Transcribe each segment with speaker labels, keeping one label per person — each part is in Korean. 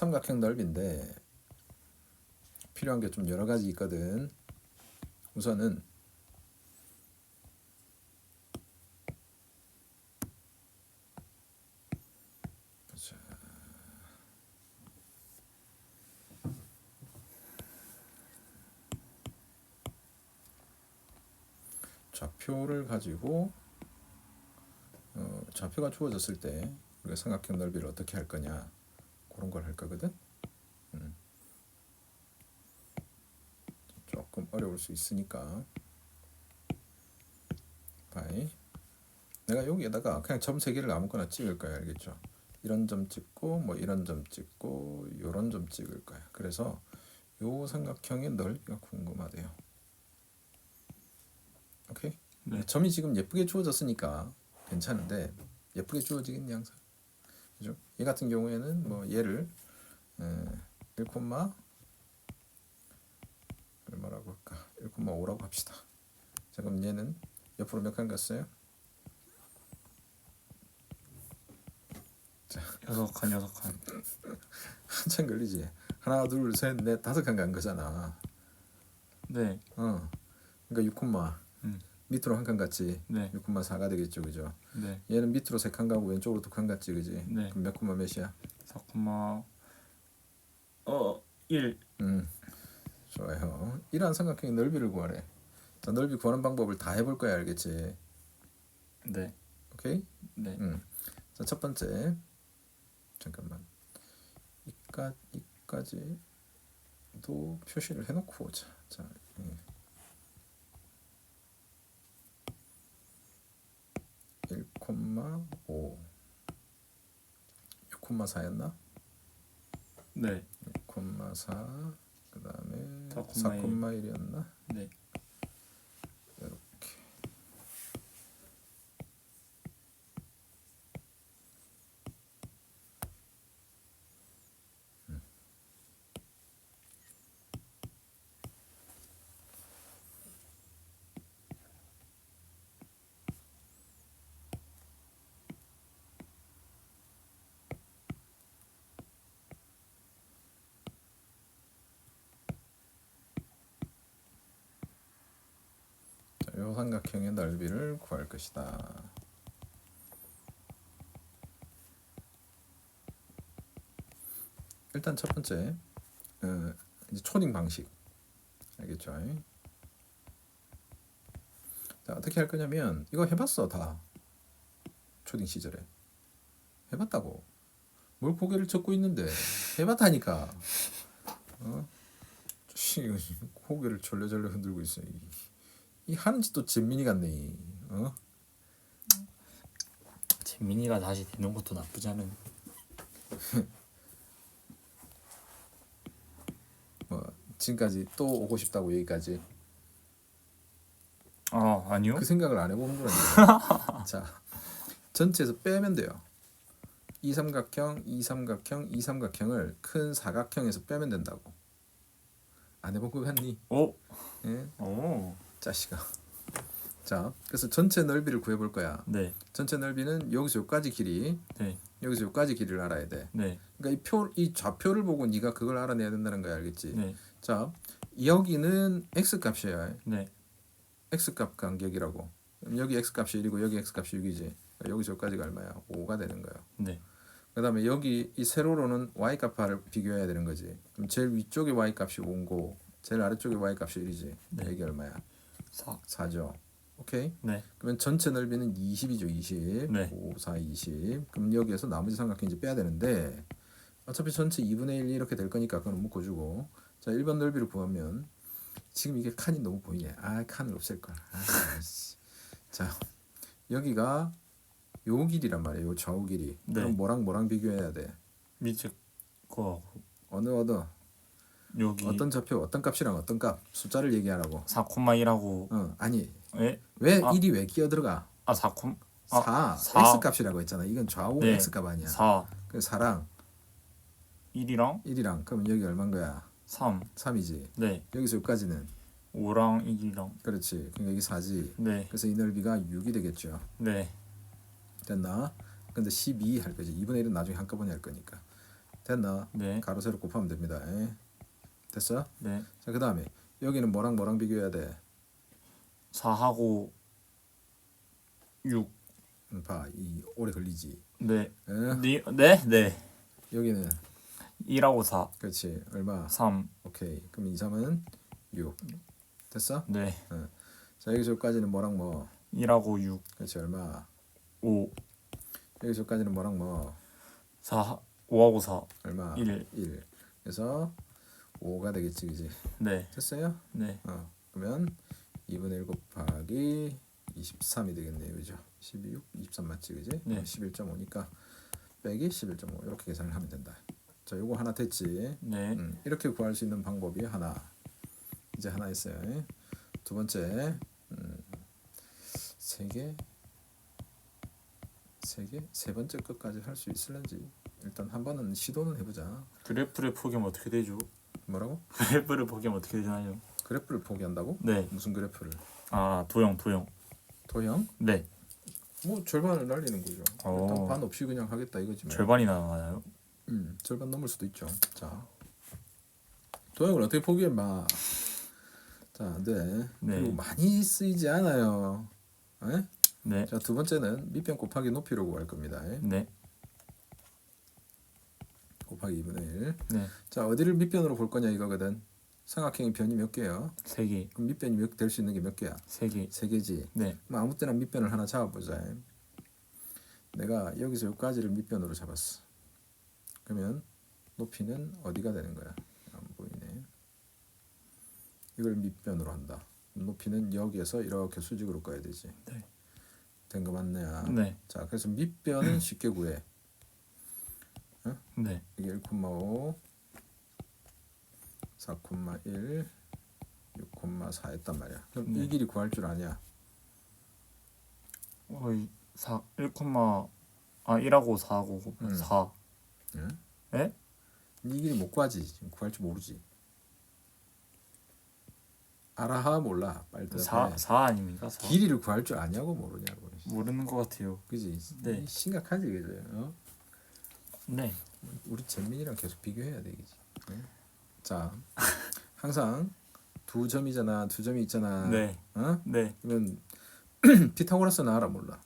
Speaker 1: 삼각형 넓이인데 필요한 게 좀 여러 가지 있거든. 우선은. 좌표를 가지고 어, 좌표가 주어졌을 때 우리가 삼각형 넓이를 어떻게 할 거냐 그런 걸 할 거거든. 음. 조금 어려울 수 있으니까 바이 내가 여기에다가 그냥 점 세 개를 아무거나 찍을 거야 알겠죠? 이런 점 찍고 뭐 이런 점 찍고 요런 점 찍을 거야. 그래서 요 삼각형의 넓이가 궁금하대요. 오케이?
Speaker 2: 네.
Speaker 1: 점이 지금 예쁘게 주어졌으니까 괜찮은데 예쁘게 주어지겠냐 항상 얘 같은 경우에는 뭐 얘를 에, 1, 얼마라고 할까? 1,5라고 합시다. 자 그럼 얘는 옆으로 몇 칸 갔어요?
Speaker 2: 여섯 칸 여섯 칸.
Speaker 1: 한참 걸리지. 하나, 둘, 셋, 넷, 다섯 칸 간 거잖아.
Speaker 2: 네.
Speaker 1: 어. 그러니까 6콤마
Speaker 2: 음.
Speaker 1: 밑으로 한 칸 갔지.
Speaker 2: 네.
Speaker 1: 6,4가 되겠죠, 그죠?
Speaker 2: 네.
Speaker 1: 얘는 밑으로 세 칸 가고 왼쪽으로 두 칸 갔지, 그지?
Speaker 2: 네.
Speaker 1: 그럼 몇 콤마 몇이야?
Speaker 2: 4콤마 어 1.
Speaker 1: 음, 좋아요. 이러한 삼각형의 넓이를 구하래. 자, 넓이 구하는 방법을 다 해볼 거야, 알겠지?
Speaker 2: 네.
Speaker 1: 오케이?
Speaker 2: 네.
Speaker 1: 음. 자, 첫 번째. 잠깐만. 이까 이까지도 표시를 해 놓고 오자. 자, 예. 1,5 6,4였나?
Speaker 2: 네.
Speaker 1: 6,4 그다음에
Speaker 2: 4,1.
Speaker 1: 4,1이었나?
Speaker 2: 네.
Speaker 1: 자, 요 삼각형의 넓이를 구할 것이다. 일단 첫 번째 어, 이제 초딩 방식. 알겠죠? 자 어떻게 할 거냐면 이거 해봤어 다. 초딩 시절에. 해봤다고. 뭘 고개를 젓고 있는데. 해봤다니까. 어? 고개를 절레절레 흔들고 있어 이, 이 하는 짓도 진민이 같네 이, 어?
Speaker 2: 재민이가 다시 되는 것도 나쁘지 않은.
Speaker 1: 뭐 지금까지 또 오고 싶다고 여기까지
Speaker 2: 아 아니요.
Speaker 1: 그 생각을 안 해보는 거예요. 자, 전체에서 빼면 돼요. 이 삼각형, 이 삼각형, 이 삼각형을 큰 사각형에서 빼면 된다고. 안 해본 거 같니?
Speaker 2: 오.
Speaker 1: 예,
Speaker 2: 오.
Speaker 1: 자식아. 자, 그래서 전체 넓이를 구해볼 거야.
Speaker 2: 네.
Speaker 1: 전체 넓이는 여기서 여기까지 길이,
Speaker 2: 네.
Speaker 1: 여기서 여기까지 길이를 알아야 돼.
Speaker 2: 네.
Speaker 1: 그러니까 이 표, 이 좌표를 보고 네가 그걸 알아내야 된다는 거야, 알겠지?
Speaker 2: 네.
Speaker 1: 자, 여기는 x 값이야.
Speaker 2: 네.
Speaker 1: x값 간격이라고. 그럼 여기 x값이 1이고 여기 x값이 6이지. 그러니까 여기서 여기까지가 얼마야? 5가 되는 거야.
Speaker 2: 네.
Speaker 1: 그다음에 여기 이 세로로는 y 값을 비교해야 되는 거지. 그럼 제일 위쪽에 y 값이 5고 제일 아래쪽에 y 값이 1이지.
Speaker 2: 네.
Speaker 1: 이게 얼마야?
Speaker 2: 4.
Speaker 1: 4죠. 오케이?
Speaker 2: 네.
Speaker 1: 그러면 전체 넓이는 20이죠. 20.
Speaker 2: 네.
Speaker 1: 5, 4, 20. 그럼 여기에서 나머지 삼각형 이제 빼야 되는데 어차피 전체 2분의 1 이렇게 될 거니까 그건 묶어주고 자 1번 넓이를 구하면 지금 이게 칸이 너무 보이네. 아 칸을 없앨 걸. 아, 씨. 자 여기가 요 길이란 말이에요. 요 좌우 길이.
Speaker 2: 네.
Speaker 1: 그럼 뭐랑 뭐랑 비교해야 돼?
Speaker 2: 밑에 거
Speaker 1: 어느 어느
Speaker 2: 여기
Speaker 1: 어떤 좌표 어떤 값이랑 어떤 값 숫자를 얘기하라고.
Speaker 2: 4콤마1하고
Speaker 1: 어 아니
Speaker 2: 예?
Speaker 1: 왜
Speaker 2: 아.
Speaker 1: 1이 왜 끼어 들어가?
Speaker 2: 아 4콤
Speaker 1: 4,
Speaker 2: 아,
Speaker 1: x
Speaker 2: 사.
Speaker 1: 값이라고 했잖아. 이건 좌우
Speaker 2: 네.
Speaker 1: x 값 아니야. 4그 4랑
Speaker 2: 1이랑
Speaker 1: 1이랑 그러면 여기 얼마인 거야?
Speaker 2: 3.
Speaker 1: 3이지.
Speaker 2: 네.
Speaker 1: 여기서 여기까지는
Speaker 2: 5랑 1이랑
Speaker 1: 그렇지. 그러니까 여기 4지.
Speaker 2: 네.
Speaker 1: 그래서 이 넓이가 6이 되겠죠.
Speaker 2: 네.
Speaker 1: 됐나? 근데 12 할 거지. 2분의 1은 나중에 한꺼번에 할 거니까. 됐나?
Speaker 2: 네.
Speaker 1: 가로 세로 곱하면 됩니다. 예. 됐어?
Speaker 2: 네.
Speaker 1: 자 그다음에 여기는 뭐랑 뭐랑 비교해야 돼?
Speaker 2: 4하고 6.
Speaker 1: 음, 봐, 이 오래 걸리지.
Speaker 2: 네.
Speaker 1: 예?
Speaker 2: 네. 네. 네.
Speaker 1: 여기는
Speaker 2: 2하고 4.
Speaker 1: 그렇지 얼마?
Speaker 2: 3.
Speaker 1: 오케이. 그럼 2, 3은 6. 됐어?
Speaker 2: 네.
Speaker 1: 자 여기서까지는 뭐랑 뭐?
Speaker 2: 1하고 6.
Speaker 1: 그렇지 얼마?
Speaker 2: 5.
Speaker 1: 여기서까지는 뭐랑 뭐?
Speaker 2: 4. 5하고 4.
Speaker 1: 얼마?
Speaker 2: 1.
Speaker 1: 1. 그래서 5가 되겠지, 그지?
Speaker 2: 네.
Speaker 1: 됐어요?
Speaker 2: 네.
Speaker 1: 어, 그러면 2분의 1 곱하기 23이 되겠네요, 그죠? 12, 23 맞지, 그지?
Speaker 2: 네.
Speaker 1: 11.5니까 빼기 11.5 이렇게 계산을 하면 된다. 자, 요거 하나 됐지?
Speaker 2: 네.
Speaker 1: 음, 이렇게 구할 수 있는 방법이 하나. 이제 하나 있어요. 두 번째, 음, 세 개, 세 개, 세 번째 끝까지 할 수 있을런지 일단 한 번은 시도는 해보자.
Speaker 2: 그래프를 포기하면 어떻게 되죠?
Speaker 1: 뭐라고?
Speaker 2: 그래프를 포기하면 어떻게 되나요?
Speaker 1: 그래프를 포기한다고?
Speaker 2: 네.
Speaker 1: 무슨 그래프를?
Speaker 2: 아, 도형, 도형.
Speaker 1: 도형?
Speaker 2: 네.
Speaker 1: 뭐 절반을 날리는 거죠.
Speaker 2: 어.
Speaker 1: 일단 반 없이 그냥 하겠다 이거지. 뭐.
Speaker 2: 절반이 나와요.
Speaker 1: 음, 절반 넘을 수도 있죠. 자, 도형을 어떻게 포기해 마. 자, 안 돼.
Speaker 2: 네.
Speaker 1: 그리고 많이 쓰이지 않아요. 에?
Speaker 2: 네.
Speaker 1: 자, 두 번째는 밑변 곱하기 높이로 구할 겁니다. 에?
Speaker 2: 네.
Speaker 1: 곱하기 2분의 1.
Speaker 2: 네.
Speaker 1: 자, 어디를 밑변으로 볼 거냐 이거거든. 삼각형의 변이 몇 개야?
Speaker 2: 세 개.
Speaker 1: 그럼 밑변이 몇될수 있는 게 몇 개야?
Speaker 2: 세 개.
Speaker 1: 세 개지.
Speaker 2: 네.
Speaker 1: 그럼 아무 때나 밑변을 하나 잡아보자. 내가 여기서 여기까지를 밑변으로 잡았어. 그러면 높이는 어디가 되는 거야? 안 보이네. 이걸 밑변으로 한다. 높이는 여기에서 이렇게 수직으로 꺼야 되지.
Speaker 2: 네.
Speaker 1: 된거 맞네요.
Speaker 2: 네.
Speaker 1: 자, 그래서 밑변은 쉽게 구해.
Speaker 2: 네.
Speaker 1: 이게 1,5, 4,1, 6,4 했단 말이야. 그럼
Speaker 2: 네.
Speaker 1: 이 길이 구할 줄 아냐?
Speaker 2: 거의 4 1, 아 1하고 4하고
Speaker 1: 음.
Speaker 2: 4.
Speaker 1: 응?
Speaker 2: 예?
Speaker 1: 이 길이 못 구하지. 지금 구할 줄 모르지. 알아하 몰라. 빨리 대답해.
Speaker 2: 4 4 아닙니까? 4.
Speaker 1: 길이를 구할 줄 아냐고 모르냐고.
Speaker 2: 모르는 것 같아요.
Speaker 1: 그지?
Speaker 2: 네.
Speaker 1: 심각하지 그죠? 어?
Speaker 2: 네.
Speaker 1: 우리 재민이랑 계속 비교해야 되겠지. 네? 자, 항상 두 점이잖아. 두 점이 있잖아.
Speaker 2: 네.
Speaker 1: 어?
Speaker 2: 네.
Speaker 1: 그러면 피타고라스는 알아 몰라?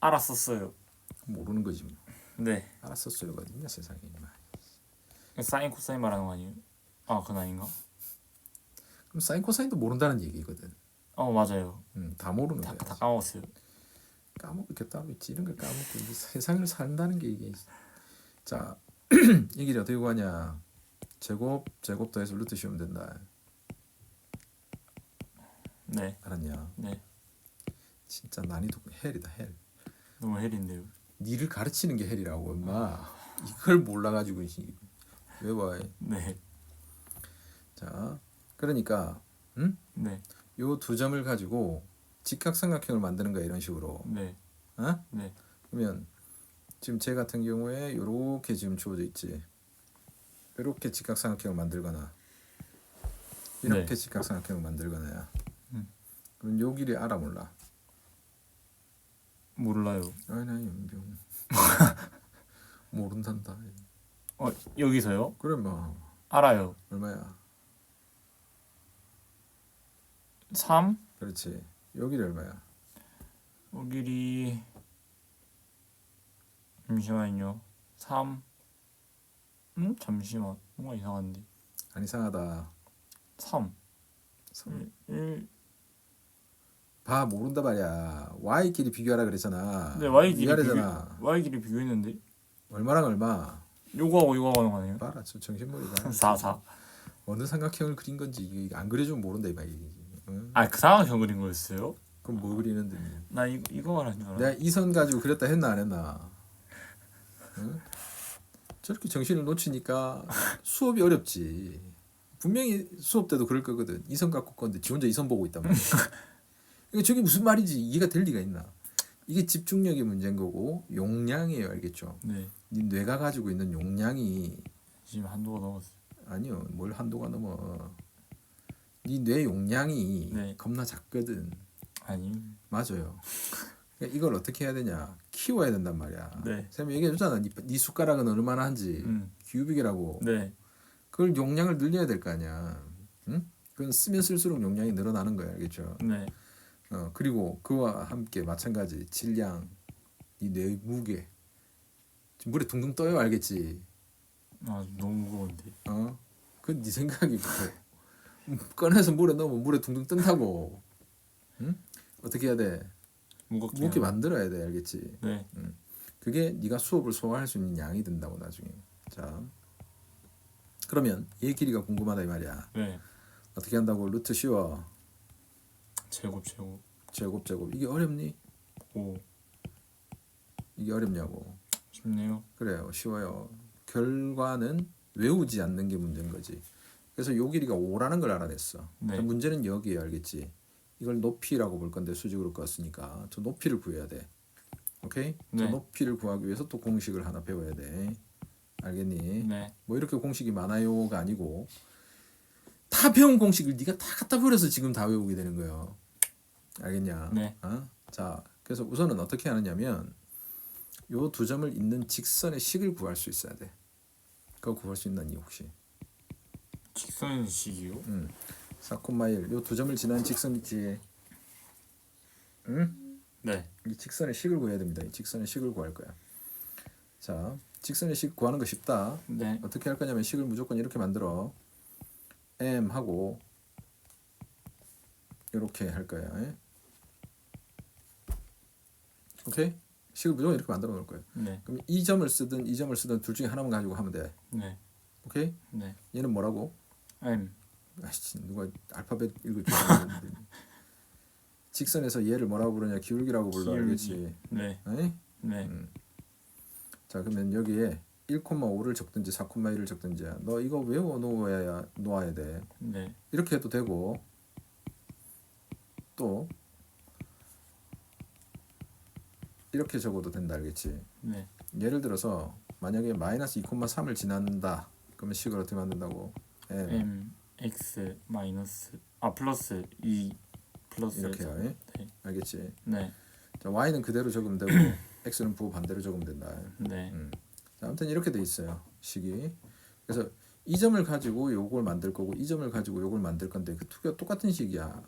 Speaker 2: 알았었어요.
Speaker 1: 모르는 거지 뭐.
Speaker 2: 네.
Speaker 1: 알았었어요가 어딨냐 세상에. 임마.
Speaker 2: 사인 코사인 말하는 거 아니에요? 아, 그건 아닌가?
Speaker 1: 그럼 사인 코사인도 모른다는 얘기거든.
Speaker 2: 어, 맞아요.
Speaker 1: 음, 다 모르는
Speaker 2: 다,
Speaker 1: 거야.
Speaker 2: 다 까먹었어요.
Speaker 1: 까먹을 게 따로 있지. 이런 걸 까먹고 세상을 산다는 게 이게. 자, 이 길이 어떻게 구하냐? 제곱 제곱 더해서 루트 씌우면 된다.
Speaker 2: 네.
Speaker 1: 알았냐?
Speaker 2: 네.
Speaker 1: 진짜 난이도 헬이다 헬.
Speaker 2: 너무 헬인데요.
Speaker 1: 니를 가르치는 게 헬이라고 엄마. 이걸 몰라가지고 이- 외워야 해.
Speaker 2: 네.
Speaker 1: 자, 그러니까 응?
Speaker 2: 네.
Speaker 1: 요 두 점을 가지고 직각삼각형을 만드는 거야 이런 식으로.
Speaker 2: 네.
Speaker 1: 어?
Speaker 2: 네.
Speaker 1: 그러면 지금 제 같은 경우에 요렇게 지금 주어져 있지. 이렇게 직각삼각형을 만들거나 이렇게
Speaker 2: 네.
Speaker 1: 직각삼각형을 만들거나야.
Speaker 2: 음.
Speaker 1: 그럼 요 길이 알아 몰라.
Speaker 2: 몰라요.
Speaker 1: 아나 연병 모른단다.
Speaker 2: 어, 여기서요?
Speaker 1: 그래 뭐
Speaker 2: 알아요.
Speaker 1: 얼마야?
Speaker 2: 3
Speaker 1: 그렇지. 요 길이 얼마야?
Speaker 2: 어, 길이 잠시만요. 3 음? 잠시만. 뭔가 이상한데.
Speaker 1: 안 이상하다.
Speaker 2: 3
Speaker 1: 삼. 1봐 모른다 말이야. y 길이 비교하라 그랬잖아.
Speaker 2: 네, y 길이
Speaker 1: 위아래잖아.
Speaker 2: 비교 y 길이 비교했는데
Speaker 1: 얼마랑 얼마?
Speaker 2: 요거하고 요거하고 하는 거 아니에요?
Speaker 1: 봐라 저 정신머리가.
Speaker 2: 4 4.
Speaker 1: 어느 삼각형을 그린 건지 안 그려주면 모른다 이 말이지. 응?
Speaker 2: 아, 그 상황형 그린 거였어요?
Speaker 1: 그럼 뭐 그리는데?
Speaker 2: 나 이거 이거 말하는 줄 알아.
Speaker 1: 내가 이 선 가지고 그렸다 했나 안 했나? 응? 저렇게 정신을 놓치니까 수업이 어렵지. 분명히 수업 때도 그럴 거거든. 이선 갖고 건데 지 혼자 이선 보고 있단 말이야. 그러니까 저게 무슨 말인지 이해가 될 리가 있나? 이게 집중력의 문제인 거고 용량이에요, 알겠죠?
Speaker 2: 네.
Speaker 1: 네 뇌가 가지고 있는 용량이
Speaker 2: 지금 한도가 넘었어요.
Speaker 1: 아니요, 뭘 한도가 넘어. 네 뇌 용량이
Speaker 2: 네.
Speaker 1: 겁나 작거든.
Speaker 2: 아니.
Speaker 1: 맞아요. 그러니까 이걸 어떻게 해야 되냐? 키워야 된단 말이야.
Speaker 2: 네.
Speaker 1: 쌤이 얘기해 줬잖아. 네, 네 숟가락은 얼마나 한지
Speaker 2: 음.
Speaker 1: 큐빅이라고.
Speaker 2: 네.
Speaker 1: 그걸 용량을 늘려야 될 거 아니야. 응? 그건 쓰면 쓸수록 용량이 늘어나는 거야, 알겠죠?
Speaker 2: 네.
Speaker 1: 어 그리고 그와 함께 마찬가지 질량, 이뇌 무게. 지금 물에 둥둥 떠요, 알겠지?
Speaker 2: 아 너무 무거운데.
Speaker 1: 어? 그건 네 생각이고 꺼내서 물에 넣으면 물에 둥둥 뜬다고. 응? 어떻게 해야 돼?
Speaker 2: 무겁게.
Speaker 1: 무겁게 만들어야 돼, 알겠지?
Speaker 2: 네.
Speaker 1: 그게 네가 수업을 소화할 수 있는 양이 된다고 나중에. 자, 그러면 얘 길이가 궁금하다 이 말이야.
Speaker 2: 네.
Speaker 1: 어떻게 한다고? 루트 씌워.
Speaker 2: 제곱 제곱.
Speaker 1: 제곱 제곱. 이게 어렵니?
Speaker 2: 오.
Speaker 1: 이게 어렵냐고.
Speaker 2: 쉽네요.
Speaker 1: 그래요, 쉬워요. 결과는 외우지 않는 게 문제인 거지. 그래서 요 길이가 5라는 걸 알아냈어.
Speaker 2: 네.
Speaker 1: 자, 문제는 여기에 알겠지. 이걸 높이라고 볼 건데 수직으로 껐으니까 저 높이를 구해야 돼. 오케이? 저
Speaker 2: 네.
Speaker 1: 높이를 구하기 위해서 또 공식을 하나 배워야 돼. 알겠니?
Speaker 2: 네.
Speaker 1: 뭐 이렇게 공식이 많아요가 아니고 다 배운 공식을 네가 다 갖다 버려서 지금 다 외우게 되는 거예요. 알겠냐?
Speaker 2: 네.
Speaker 1: 어? 자, 그래서 우선은 어떻게 하느냐면 요 두 점을 잇는 직선의 식을 구할 수 있어야 돼. 그거 구할 수 있나니 혹시?
Speaker 2: 직선식이요?
Speaker 1: 음. 4,1요두 점을 지나는 직선 있지. 응?
Speaker 2: 네.
Speaker 1: 이 직선의 식을 구해야 됩니다. 이 직선의 식을 구할 거야. 자, 직선의 식 구하는 거 쉽다.
Speaker 2: 네.
Speaker 1: 어떻게 할 거냐면 식을 무조건 이렇게 만들어 m 하고 이렇게 할 거야. 예? 오케이? 식을 무조건 이렇게 만들어 놓을 거야.
Speaker 2: 네.
Speaker 1: 그럼 이 점을 쓰든 이 점을 쓰든 둘 중에 하나만 가지고 하면 돼.
Speaker 2: 네.
Speaker 1: 오케이?
Speaker 2: 네.
Speaker 1: 얘는 뭐라고?
Speaker 2: M.
Speaker 1: 아씨 누가 알파벳 읽어주는 직선에서 얘를 뭐라고 부르냐 기울기라고 불러. 알겠지?
Speaker 2: 네.
Speaker 1: 에이?
Speaker 2: 네.
Speaker 1: 자 그러면 여기에 1,5를 적든지 4,1을 적든지 너 이거 외워 놓아야 놓아야 돼.
Speaker 2: 네.
Speaker 1: 이렇게 해도 되고 또 이렇게 적어도 된다 알겠지?
Speaker 2: 네.
Speaker 1: 예를 들어서 만약에 마이너스 2,3을 지난다 그러면 식을 어떻게 만든다고? m
Speaker 2: M X 마이너스 아 플러스 2 플러스
Speaker 1: 이렇게요 예?
Speaker 2: 네.
Speaker 1: 알겠지?
Speaker 2: 네.
Speaker 1: 자 y는 그대로 적으면 되고 x는 부호 반대로 적으면 된다
Speaker 2: 네.
Speaker 1: 음. 자, 아무튼 이렇게 돼 있어요 식이 그래서 이 점을 가지고 요걸 만들 거고 이 점을 가지고 요걸 만들 건데 그 두 개가 똑같은 식이야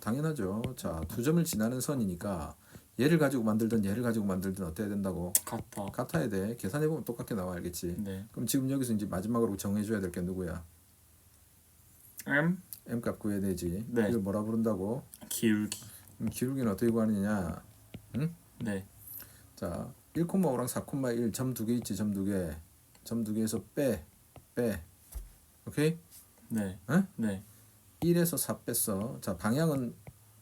Speaker 1: 당연하죠 자 두 점을 지나는 선이니까 얘를 가지고 만들든 얘를 가지고 만들든 어때야 된다고
Speaker 2: 같다.
Speaker 1: 같아야 돼 계산해 보면 똑같게 나와 알겠지
Speaker 2: 네.
Speaker 1: 그럼 지금 여기서 이제 마지막으로 정해 줘야 될 게 누구야
Speaker 2: M
Speaker 1: m 값 구해야 되지
Speaker 2: 네.
Speaker 1: 이걸 뭐라 부른다고
Speaker 2: 기울기.
Speaker 1: 그럼 기울기는 어떻게 구하느냐
Speaker 2: 네.
Speaker 1: 자, 1,5랑 4,1 점 두 개 있지, 점 두 개. 점 두 개에서 빼, 빼. 오케이?
Speaker 2: 네.
Speaker 1: 에?
Speaker 2: 네.
Speaker 1: 1에서 4 뺐어. 자, 방향은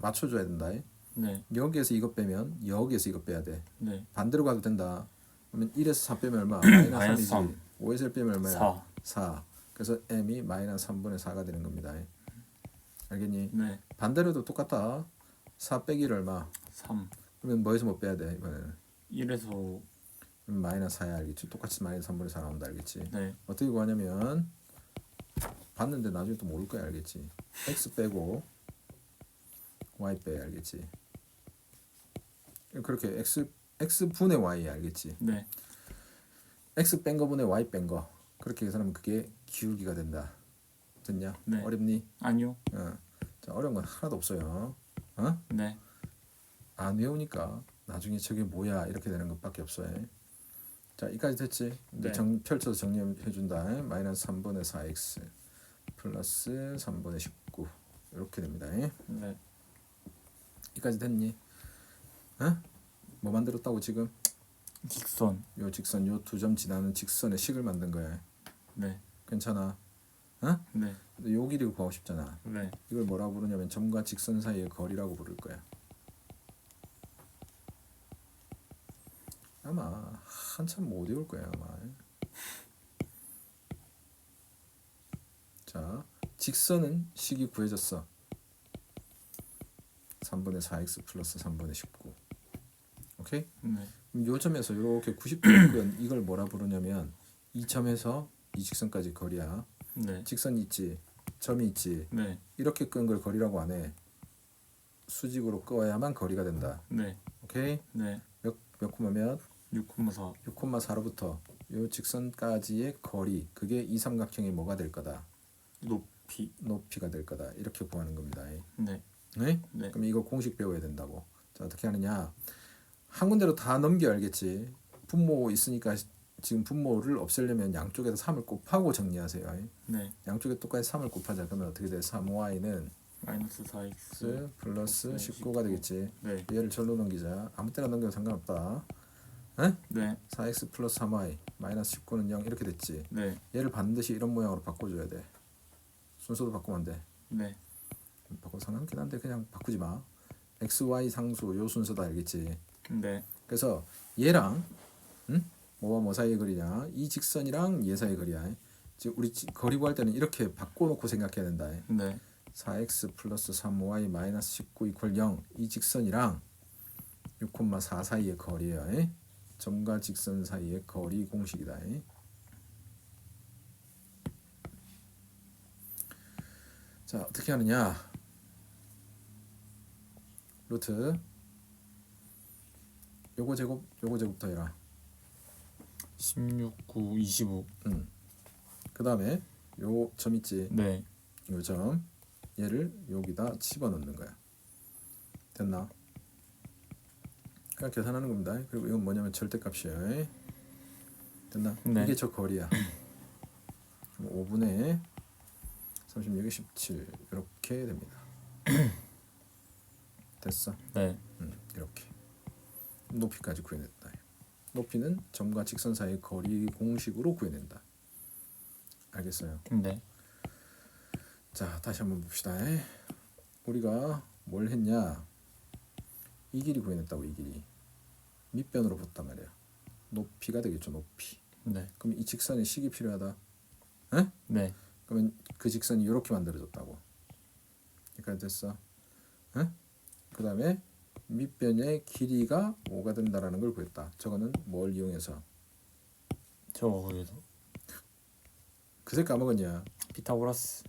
Speaker 1: 맞춰 줘야 된다.
Speaker 2: 네.
Speaker 1: 여기에서 이거 빼면 여기에서 이거 빼야 돼.
Speaker 2: 네.
Speaker 1: 반대로 가도 된다. 그러면 1에서 4 빼면 얼마? 마이너스
Speaker 2: 마이너스
Speaker 1: 3이지.
Speaker 2: 삼.
Speaker 1: 5에서 1 빼면 얼마야?
Speaker 2: 4.
Speaker 1: 4. 그래서 m이 마이너스 3분의 4가 되는 겁니다. 알겠니?
Speaker 2: 네.
Speaker 1: 반대로도 똑같다. 4 빼기를 얼마?
Speaker 2: 3.
Speaker 1: 그러면 뭐에서 못 빼야 돼, 이번에는?
Speaker 2: 1에서
Speaker 1: 그럼 마이너스 4야, 알겠지? 똑같이 마이너스 3분의 4 나온다, 알겠지?
Speaker 2: 네.
Speaker 1: 어떻게 구하냐면 봤는데 나중에 또 모를 거야 알겠지 x 빼고 y 빼 알겠지 그렇게 x x 분의 y 알겠지
Speaker 2: 네.
Speaker 1: x 뺀 거분의 y 뺀 거 그렇게 계산하면 그게 기울기가 된다 됐냐
Speaker 2: 네.
Speaker 1: 어렵니
Speaker 2: 아니요.
Speaker 1: 어. 자 어려운 건 하나도 없어요 어?
Speaker 2: 네.
Speaker 1: 안 외우니까 나중에 저게 뭐야 이렇게 되는 것밖에 없어요. 자, 이까지 됐지? 이제
Speaker 2: 네.
Speaker 1: 정, 펼쳐서 정리해 준다. 마이너스 3분의 4x 플러스 3분의 19 이렇게 됩니다.
Speaker 2: 네.
Speaker 1: 이까지 됐니? 어? 뭐 만들었다고 지금?
Speaker 2: 직선.
Speaker 1: 요 직선 요 두 점 지나는 직선의 식을 만든 거야.
Speaker 2: 네.
Speaker 1: 괜찮아?
Speaker 2: 네.
Speaker 1: 근데 요 구하고 싶잖아.
Speaker 2: 네.
Speaker 1: 이걸 뭐라고 부르냐면 점과 직선 사이의 거리라고 부를 거야. 아마 한참 못 외울 거야 아마. 자, 직선은 식이 구해졌어. 3분의 4x 플러스 3분의 19. 오케이?
Speaker 2: 네.
Speaker 1: 요 점에서 이렇게 90도 있고요. 이걸 뭐라 부르냐면 이 점에서 이 직선까지 거리야.
Speaker 2: 네.
Speaker 1: 직선이 있지, 점이 있지.
Speaker 2: 네.
Speaker 1: 이렇게 끈 걸 거리라고 안 해. 수직으로 끄어야만 거리가 된다.
Speaker 2: 네.
Speaker 1: 오케이
Speaker 2: 네.
Speaker 1: 몇, 몇 콤마 몇?
Speaker 2: 6,4
Speaker 1: 6,4로부터 요 직선까지의 거리 그게 이 삼각형이 뭐가 될 거다
Speaker 2: 높이.
Speaker 1: 높이가 될 거다 이렇게 구하는 겁니다
Speaker 2: 네.
Speaker 1: 네?
Speaker 2: 네.
Speaker 1: 그럼 이거 공식 배워야 된다고 자 어떻게 하느냐 한 군데로 다 넘겨 알겠지 분모 있으니까 지금 분모를 없애려면 양쪽에다 3을 곱하고 정리하세요
Speaker 2: 네.
Speaker 1: 양쪽에 똑같이 3을 곱하자 그러면 어떻게 돼 3y는
Speaker 2: 마이너스 4x.
Speaker 1: x 플러스
Speaker 2: 네,
Speaker 1: 19가 되겠지
Speaker 2: 네.
Speaker 1: 얘를 절로 넘기자 아무 때나 넘겨도 상관없다
Speaker 2: 네.
Speaker 1: 4x 플러스 3y 마이너스 19는 0 이렇게 됐지
Speaker 2: 네.
Speaker 1: 얘를 반드시 이런 모양으로 바꿔줘야 돼 순서도 바꾸면 안 돼
Speaker 2: 네.
Speaker 1: 바꿔 상관없긴 한데 그냥 바꾸지 마 x, y 상수 요 순서다 알겠지
Speaker 2: 네.
Speaker 1: 그래서 얘랑 응? 뭐와 뭐 사이의 거리냐. 이 직선이랑 얘 사이의 거리야. 즉 우리 지- 거리 구할 때는 이렇게 바꿔놓고 생각해야 된다.
Speaker 2: 네.
Speaker 1: 4x 플러스 3y 마이너스 19 이퀄 0이 직선이랑 6,4 사이의 거리예요 에? 점과 직선 사이의 거리 공식이다. 에? 자 어떻게 하느냐. 루트. 요거 제곱 요거 제곱부터 해라
Speaker 2: 16, 9, 25.
Speaker 1: 그 다음에 요 점 있지
Speaker 2: 네.
Speaker 1: 요 점 얘를 여기다 집어넣는 거야 됐나? 그냥 계산하는 겁니다 그리고 이건 뭐냐면 절대값이에요 됐나?
Speaker 2: 네.
Speaker 1: 이게 저 거리야 그럼 5분의 36에 17 이렇게 됩니다 됐어?
Speaker 2: 네.
Speaker 1: 음, 이렇게 높이까지 구해냈다. 높이는 점과 직선 사이의 거리 공식으로 구해낸다. 알겠어요?
Speaker 2: 네.
Speaker 1: 자 다시 한번 봅시다. 우리가 뭘 했냐? 이 길이 구해냈다고 이 길이 밑변으로 붙단 말이야. 높이가 되겠죠 높이.
Speaker 2: 네.
Speaker 1: 그럼 이 직선의 식이 필요하다.
Speaker 2: 네.
Speaker 1: 그러면 그 직선이 이렇게 만들어졌다고. 여기까지 됐어. 응? 그 다음에 밑변의 길이가 5가 된다라는 걸 구했다. 저거는 뭘 이용해서?
Speaker 2: 저거 거기서
Speaker 1: 그새 까먹었냐?
Speaker 2: 피타고라스.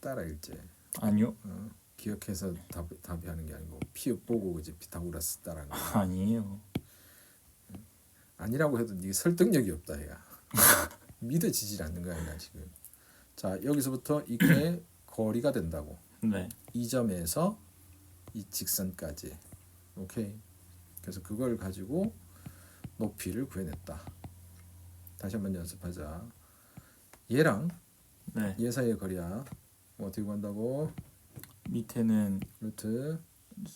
Speaker 1: 따라 읽지.
Speaker 2: 아니요.
Speaker 1: 어? 기억해서 답, 답이 하는 게 아니고 피읍 보고 그지 피타고라스 거.
Speaker 2: 아니에요.
Speaker 1: 아니라고 해도 네 설득력이 없다 얘가. 믿어지질 않는 거야 얘가 지금. 자 여기서부터 이게 거리가 된다고.
Speaker 2: 네.
Speaker 1: 이 점에서 이 직선까지 오케이 그래서 그걸 가지고 높이를 구해냈다 다시 한번 연습하자 얘랑
Speaker 2: 네.
Speaker 1: 얘 사이의 거리야 뭐 어떻게 구한다고
Speaker 2: 밑에는
Speaker 1: 루트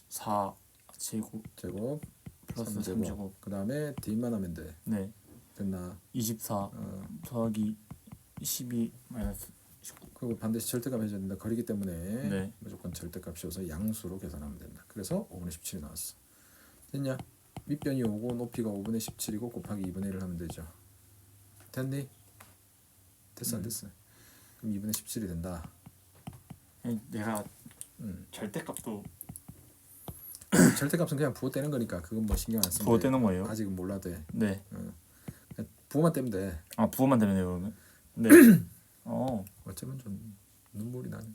Speaker 2: 4 제곱
Speaker 1: 제곱
Speaker 2: 플러스
Speaker 1: 3제곱.
Speaker 2: 3제곱.
Speaker 1: 그 다음에 D만 하면 돼
Speaker 2: 네.
Speaker 1: 됐나
Speaker 2: 24
Speaker 1: 어,
Speaker 2: 더하기 12 마이너스 19.
Speaker 1: 그리고 반드시 절대값 해줘야 된다 거리기 때문에
Speaker 2: 네.
Speaker 1: 무조건 절대값이어서 양수로 계산하면 된다 그래서 5분의 17이 나왔어 됐냐 밑변이 5고 높이가 5분의 17이고 곱하기 2분의 1을 하면 되죠 됐니? 됐어 안
Speaker 2: 음.
Speaker 1: 됐어 그럼 2분의 17이 된다
Speaker 2: 내가
Speaker 1: 음.
Speaker 2: 절대값도
Speaker 1: 절대값은 그냥 부호 떼는 거니까 그건 뭐 신경 안 쓰면
Speaker 2: 부호
Speaker 1: 돼.
Speaker 2: 떼는 거예요?
Speaker 1: 아직은 몰라도 돼
Speaker 2: 네.
Speaker 1: 부호만 떼면 돼
Speaker 2: 아 부호만 되면 돼요 그러면? 네. 어.
Speaker 1: 어쩌면 좀 눈물이 나네